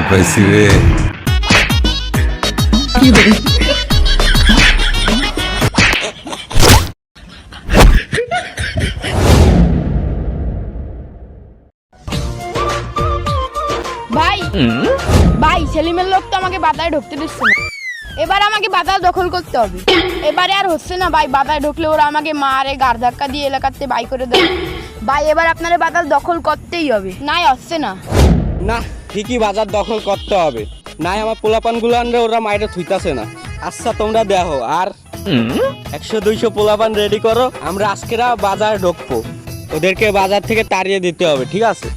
ভয় পাইছি রে। ভাই ভাই সেলিমের লোক তো আমাকে বাজারে ঢুকতে দিচ্ছে না। এবার আমাকে বাজার দখল করতে হবে। এবারে আর হচ্ছে না ভাই, বাজারে ঢুকলে ওরা আমাকে মারে, গার ধাক্কা দিয়ে এলাকাতে বাই করে দেয় ভাই, এবার আপনারা বাজার দখল করতেই হবে। নাই হচ্ছে না। না ঠিকই বাজার দখল করতে হবে। নাই আমার পোলাপানগুলো আনলে ওরা মাইরে থুইতাছে না। আচ্ছা তোমরা দেখো আর একশো দুইশো পোলাপান রেডি করো আমরা আজকেরা বাজার ঢুকবো। ওদেরকে বাজার থেকে তাড়িয়ে দিতে হবে ঠিক আছে?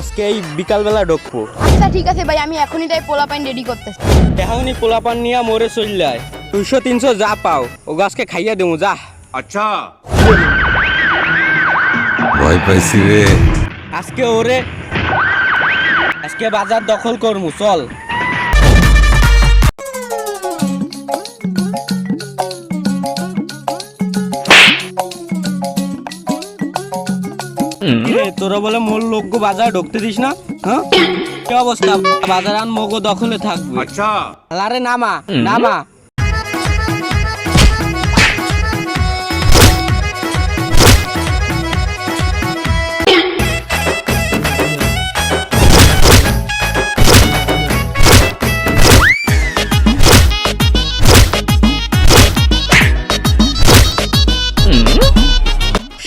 আজকে এই বিকালবেলা ঢুকবো। আচ্ছা ঠিক আছে ভাই আমি এখনই তাই পোলাপান রেডি করতেছি। এখনই পোলাপান নিয়ে মরে চললে দুইশো তিনশো যা পাও ও গাছকে খাইয়ে দেবো যা। ভয় পাইছি রে। আজকে ওরে আজকে বাজার দখল করমু চল। তোরা বলে মোর লোক বাজার ঢুকতে দিস না হ্যাঁ? কি অবস্থা? বাজার আন মগো দখলে থাকবে। আচ্ছা। আরে নামা নামা।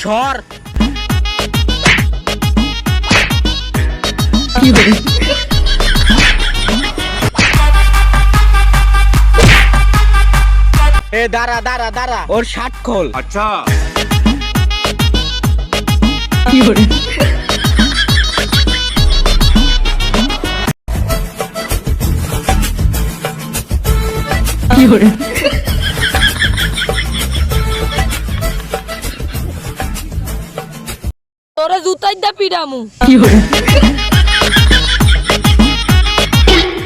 সর এ দাঁড়া দাঁড়া দাঁড়া। ওর শার্ট খোল। আচ্ছা। তোরে জুতাই দা পিডামু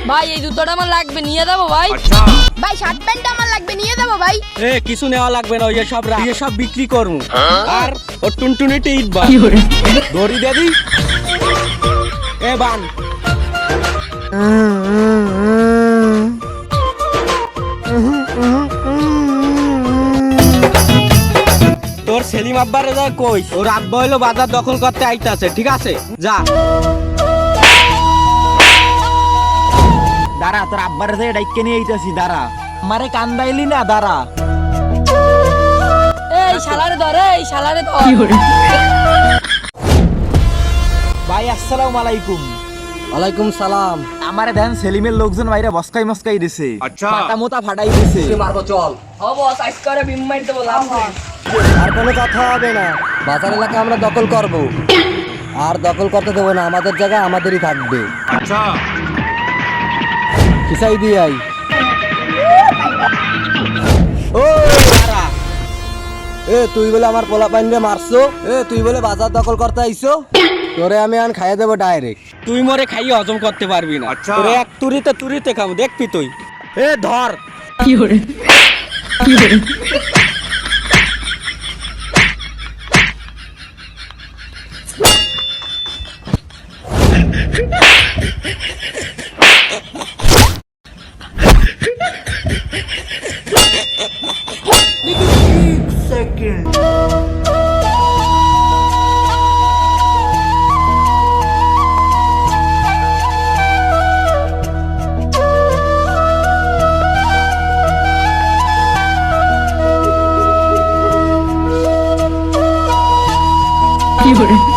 ভাই এই জুতোটা আমার লাগবে নিয়ে যাব ভাই। ভাই শার্ট প্যান্টটা আমার লাগবে নিয়ে যাব ভাই। এ কিছু নেওয়া লাগবে না ওই যে সব রাখ- দিয়ে সব বিক্রি করমু আর ও টুনটুনিতে ইট বা দড়ি দেবি এ বান। সেলিম আব্বারে যা কই ওর আব্বা হইল বাজার দখল করতে আইতাছে ঠিক আছে? যা। দাঁড়া তোর আব্বার থেকে ডাইকে নিয়ে আইতাছি দাঁড়া। আমারে কান্দাইলি না দাঁড়া। এই শালারে ধরে এই শালারে ধর। ভাই আসসালামু আলাইকুম। ওয়ালাইকুম সালাম। আমারে দেন সেলিমের লোকজন বাইরে বসকাই মস্কাই দিছে। আচ্ছা। মাথা মোতা ফাটাই দিছে। ও বস আইস করে বিম মাইর দেবো লাভ নেই। আর কোনো কথা হবে না। বাজার এলাকা আমরা দখল করব। আর দখল করতে দেবো না আমাদের জায়গা আমাদেরই থাকবে। আচ্ছা। খিসাই দিয়াই ও এ তুই বলে আমার পোলা পাইনরে মারছো? এ তুই বলে বাজার দখল করতে আইছো? তোরে আমি আন খাইয়ে দেবো ডাইরেক্ট তুই মরে খাইয়ে হজম করতে পারবি না। তোরে এক তুরিতে তুরিতে খাব দেখবি তুই? এ ধর। second. You're